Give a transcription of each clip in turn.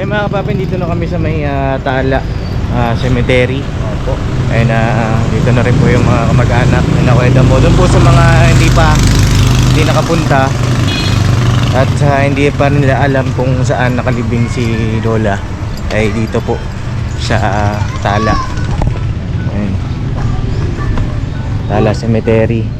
So yun, mga kapapin, dito na kami sa may ah, Tala ah, Cemetery. Opo. Ayun na, dito na rin po yung mga kamag-anak na nakweda mo. Doon po sa mga hindi pa, hindi nakapunta at ah, hindi pa nila alam kung saan nakalibing si Lola ay dito po sa ah, Tala. Ayun. Tala Cemetery.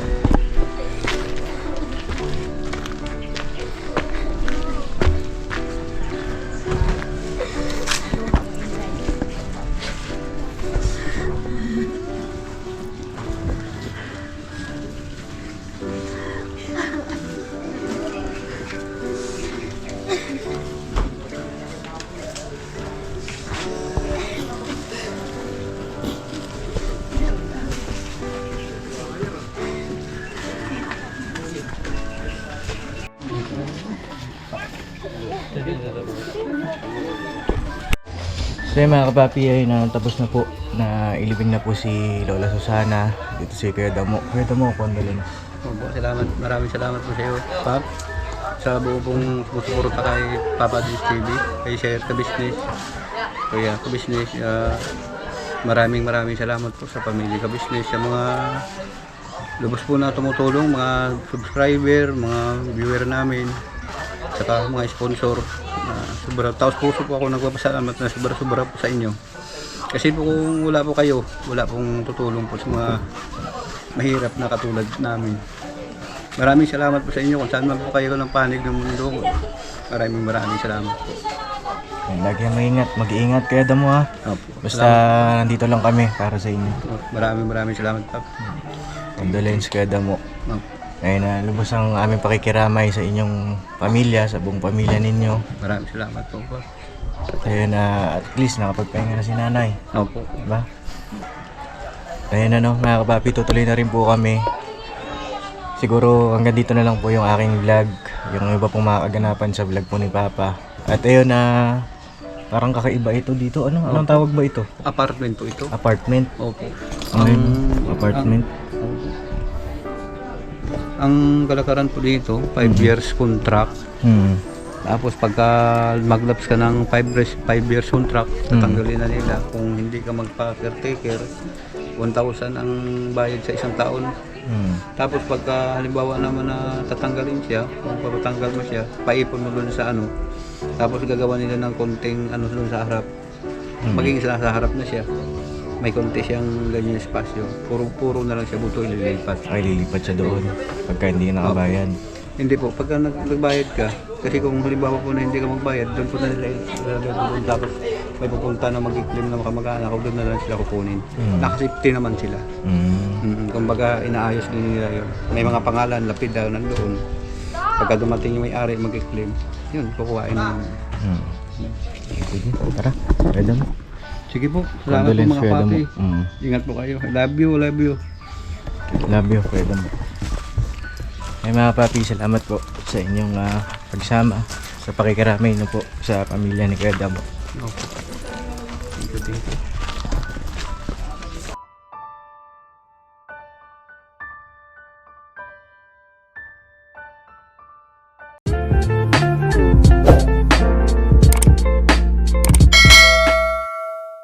So yun mga kapapi ay na tapos na po na ilibing na po si Lola Susana dito si Kuya Damo. Kuya Damo, condolence. Opo, salamat. Maraming salamat po sa iyo, Pap. Sa buo pong sumusuporta kay Papa Dins TV, kay Share ka Business, Kuya ka Business. ah, maraming maraming salamat po sa pamilya ka Business, sa mga lubos po na tumutulong, mga subscriber, mga viewer namin, saka mga sponsor. Uh, sobra, taos puso po ako nagpapasalamat na sobra-sobra po sa inyo. Kasi po kung wala po kayo, wala pong tutulong po sa mga mahirap na katulad namin. Maraming salamat po sa inyo kung saan man po kayo ng panig ng mundo. Maraming maraming salamat po. Lagi kang maingat, mag-iingat kaya damo ha. Opo. Basta nandito lang kami para sa inyo. Maraming maraming salamat po. Condolence kaya damo. Opo. Ngayon na lubos ang aming pakikiramay sa inyong pamilya, sa buong pamilya ninyo. Maraming salamat po. po. Kaya na at least nakapagpahinga na si nanay. Opo. Diba? Ayun na no, mga kapapi, tutuloy na rin po kami. Siguro hanggang dito na lang po yung aking vlog. Yung iba pong mga kaganapan sa vlog po ni Papa. At ayun na, parang kakaiba ito dito. Ano? Anong tawag ba ito? Apartment po ito. Apartment? Opo. Ano yun? Ang- Apartment? Opo. Ang kalakaran po dito, 5 years contract. Hmm. Tapos pagka maglaps ka ng 5 years, 5 years contract, tatanggalin na nila. Kung hindi ka magpa-caretaker, 1,000 ang bayad sa isang taon. Hmm. Tapos pagka halimbawa naman na tatanggalin siya, kung papatanggal mo siya, paipon mo doon sa ano. Tapos gagawa nila ng konting ano doon sa harap. Magiging sa, sa harap na siya. May konti siyang ganyan espasyo. Puro-puro na lang siya buto ililipat. Ay, lilipat siya doon. Pagka hindi ka nakabayad. Hindi po, pagka nag- nagbayad ka, kasi kung halimbawa po na hindi ka magbayad, doon po na nila ilalagay doon. Tapos may pupunta na mag-claim na kamag-anak ko, doon na lang sila kukunin. Hmm. Nakasafety naman sila. Hmm. Mm, kumbaga inaayos din nila yun. May mga pangalan, lapid daw nandoon. Pagka dumating yung may-ari, mag-claim, yun, kukuhain naman. Hmm. Sige, tara. Pwede mo. Sige po, salamat po mga kaya damo. papi. Hmm. Ingat po kayo. Love you, love you. Love you, pwede mo. Ay mga papi, salamat po sa inyong ah, pagsama sa pakikiramay niyo po sa pamilya ni Kuya Damo. Okay. Thank you, thank you.